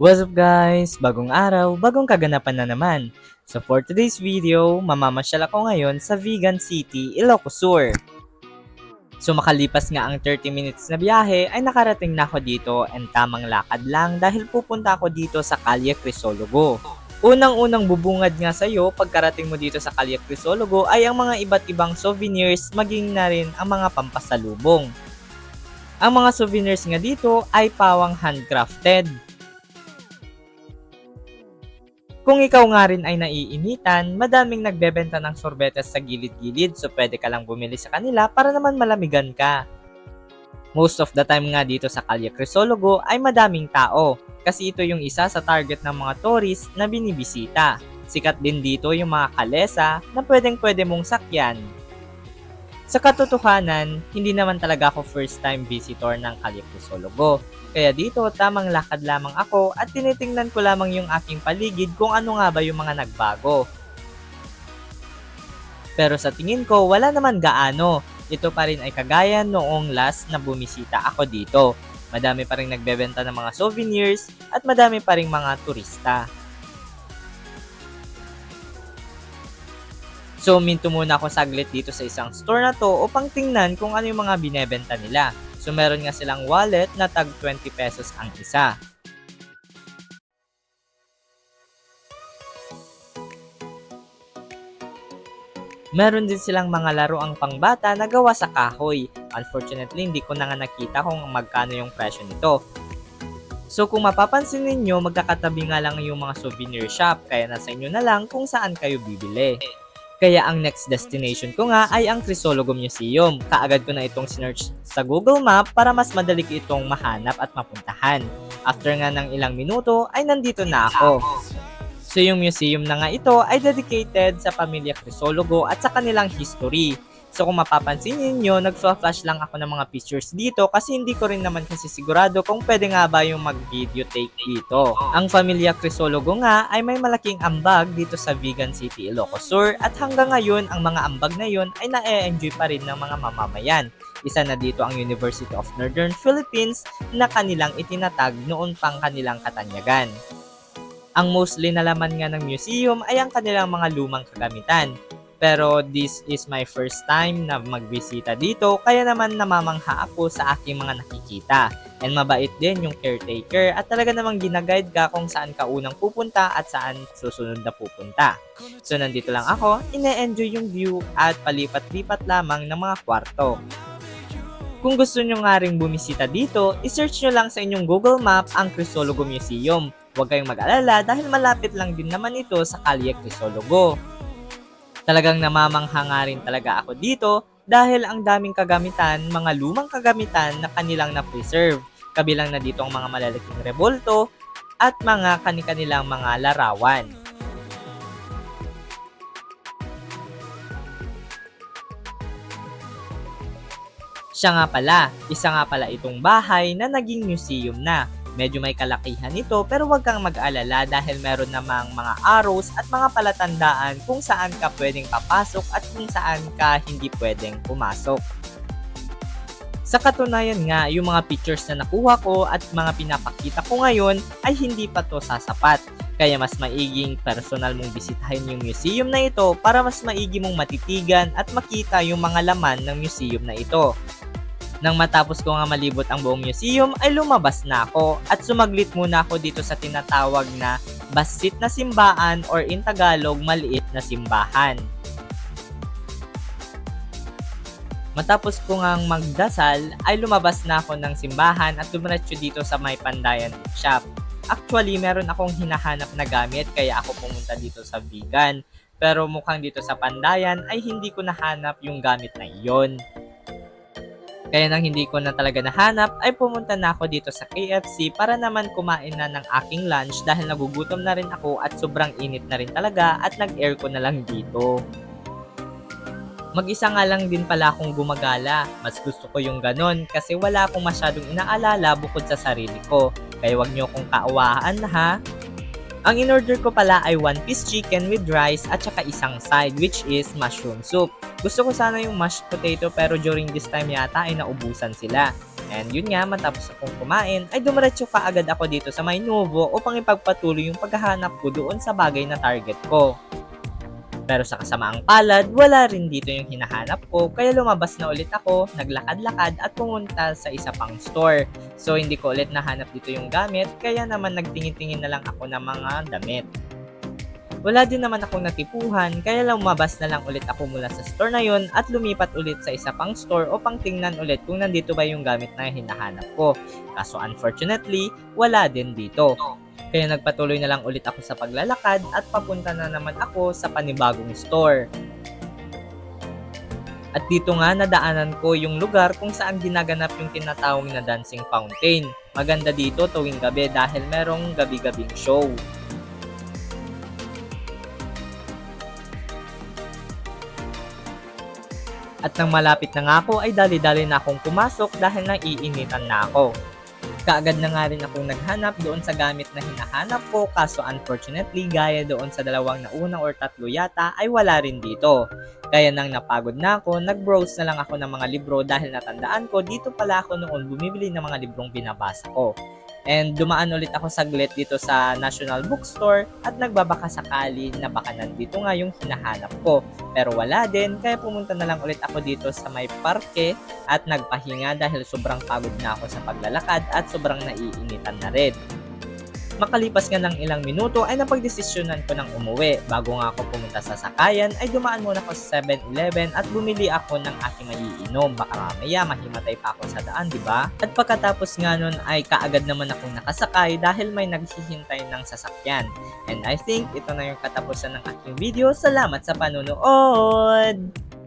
What's up guys? Bagong araw, bagong kaganapan na naman. So for today's video, mamamasyal ako ngayon sa Vegan City, Ilocos Sur. So makalipas nga ang 30 minutes na biyahe ay nakarating na ako dito and tamang lakad lang dahil pupunta ako dito sa Kalye Crisologo. Unang-unang bubungad nga sa'yo pagkarating mo dito sa Kalye Crisologo ay ang mga iba't ibang souvenirs maging na rin ang mga pampasalubong. Ang mga souvenirs nga dito ay pawang handcrafted. Kung ikaw nga rin ay naiinitan, madaming nagbebenta ng sorbetes sa gilid-gilid so pwede ka lang bumili sa kanila para naman malamigan ka. Most of the time nga dito sa Kalye Crisologo ay madaming tao kasi ito yung isa sa target ng mga tourist na binibisita. Sikat din dito yung mga kalesa na pwedeng pwede mong sakyan. Sa katotohanan, hindi naman talaga ako first time visitor ng Kalye Crisologo. Kaya dito, tamang lakad lamang ako at tinitingnan ko lamang yung aking paligid kung ano nga ba yung mga nagbago. Pero sa tingin ko, wala naman gaano. Ito pa rin ay kagaya noong last na bumisita ako dito. Madami pa rin nagbebenta ng mga souvenirs at madami pa rin mga turista. So, minto muna ako saglit dito sa isang store na to upang tingnan kung ano yung mga binebenta nila. So, meron nga silang wallet na tag 20 pesos ang isa. Meron din silang mga laruang pangbata na gawa sa kahoy. Unfortunately, hindi ko na nga nakita kung magkano yung presyo nito. So kung mapapansin ninyo, magkakatabi nga lang yung mga souvenir shop, kaya nasa inyo na lang kung saan kayo bibili. Kaya ang next destination ko nga ay ang Crisologo Museum. Kaagad ko na itong sinearch sa Google Map para mas madali ko itong mahanap at mapuntahan. After nga ng ilang minuto ay nandito na ako. So yung museum na nga ito ay dedicated sa pamilya Crisologo at sa kanilang history. So kung mapapansin ninyo, nag-flash lang ako ng mga pictures dito kasi hindi ko rin naman kasi sigurado kung pwede nga ba yung mag-video take dito. Ang pamilya Crisologo nga ay may malaking ambag dito sa Vegan City, Ilocos Sur at hanggang ngayon ang mga ambag na yun ay na-enjoy pa rin ng mga mamamayan. Isa na dito ang University of Northern Philippines na kanilang itinatag noon pang kanilang katanyagan. Ang mostly na laman nga ng museum ay ang kanilang mga lumang kagamitan. Pero this is my first time na magbisita dito kaya naman namamangha ako sa aking mga nakikita. And mabait din yung caretaker at talaga namang ginaguide ka kung saan ka unang pupunta at saan susunod na pupunta. So nandito lang ako, ine-enjoy yung view at palipat-lipat lamang ng mga kwarto. Kung gusto nyo nga ring bumisita dito, isearch nyo lang sa inyong Google Map ang Crisologo Museum. Huwag kayong mag-alala dahil malapit lang din naman ito sa Kalye Crisologo. Talagang namamangha rin talaga ako dito dahil ang daming kagamitan, mga lumang kagamitan na kanilang na-preserve. Kabilang na dito ang mga malalaking rebolto at mga kani-kanilang mga larawan. Siya nga pala, isa nga pala itong bahay na naging museum na. Medyo may kalakihan ito pero huwag kang mag-alala dahil meron namang mga arrows at mga palatandaan kung saan ka pwedeng papasok at kung saan ka hindi pwedeng pumasok. Sa katunayan nga, yung mga pictures na nakuha ko at mga pinapakita ko ngayon ay hindi pa to sasapat. Kaya mas maiging personal mong bisitahin yung museum na ito para mas maigi mong matitigan at makita yung mga laman ng museum na ito. Nang matapos ko nga malibot ang buong museum ay lumabas na ako at sumaglit muna ako dito sa tinatawag na basit na simbaan or in Tagalog maliit na simbahan. Matapos ko ngang magdasal ay lumabas na ako ng simbahan at dumiretso dito sa may pandayan shop. Actually, meron akong hinahanap na gamit kaya ako pumunta dito sa vegan. Pero mukhang dito sa pandayan ay hindi ko nahanap yung gamit na iyon. Kaya nang hindi ko na talaga nahanap ay pumunta na ako dito sa KFC para naman kumain na ng aking lunch dahil nagugutom na rin ako at sobrang init na rin talaga at nag-aircon na lang dito. Mag-isa nga lang din pala akong gumagala. Mas gusto ko yung ganon kasi wala akong masyadong inaalala bukod sa sarili ko. Kaya wag niyo akong kaawaan ha. Ang in-order ko pala ay one piece chicken with rice at saka isang side which is mushroom soup. Gusto ko sana yung mashed potato pero during this time yata ay naubusan sila. And yun nga, matapos akong kumain, ay dumiretso pa agad ako dito sa may Nuvo upang ipagpatuloy yung paghahanap ko doon sa bagay na target ko. Pero sa kasamaang palad, wala rin dito yung hinahanap ko, kaya lumabas na ulit ako, naglakad-lakad at pumunta sa isa pang store. So hindi ko ulit nahanap dito yung gamit, kaya naman nagtingin-tingin na lang ako ng mga damit. Wala din naman akong natipuhan, kaya lumabas na lang ulit ako mula sa store na yun at lumipat ulit sa isa pang store upang tingnan ulit kung nandito ba yung gamit na hinahanap ko. Kaso unfortunately, wala din dito. Kaya nagpatuloy na lang ulit ako sa paglalakad at papunta na naman ako sa panibagong store. At dito nga nadaanan ko yung lugar kung saan ginaganap yung tinatawag na dancing fountain. Maganda dito tuwing gabi dahil merong gabi-gabing show. At nang malapit na nga ako ay dali-dali na akong pumasok dahil naiinitan na ako. Kaagad na nga rin akong naghanap doon sa gamit na hinahanap ko kaso unfortunately gaya doon sa dalawang nauna or tatlo yata ay wala rin dito. Kaya nang napagod na ako, nag-browse na lang ako ng mga libro dahil natandaan ko dito pala ako noon bumibili ng mga librong binabasa ko. And dumaan ulit ako saglit dito sa National Bookstore at nagbabaka sakali na baka nandito nga yung hinahanap ko. Pero wala din, kaya pumunta na lang ulit ako dito sa may parke at nagpahinga dahil sobrang pagod na ako sa paglalakad at sobrang naiinitan na rin. Makalipas nga ng ilang minuto ay napagdesisyonan ko ng umuwi. Bago nga ako pumunta sa sakayan ay dumaan muna ako sa 7-Eleven at bumili ako ng aking maiinom. Baka mamaya mahimatay pa ako sa daan, di ba? At pagkatapos nga nun ay kaagad naman akong nakasakay dahil may naghihintay ng sasakyan. And I think ito na yung katapusan ng aking video. Salamat sa panonood!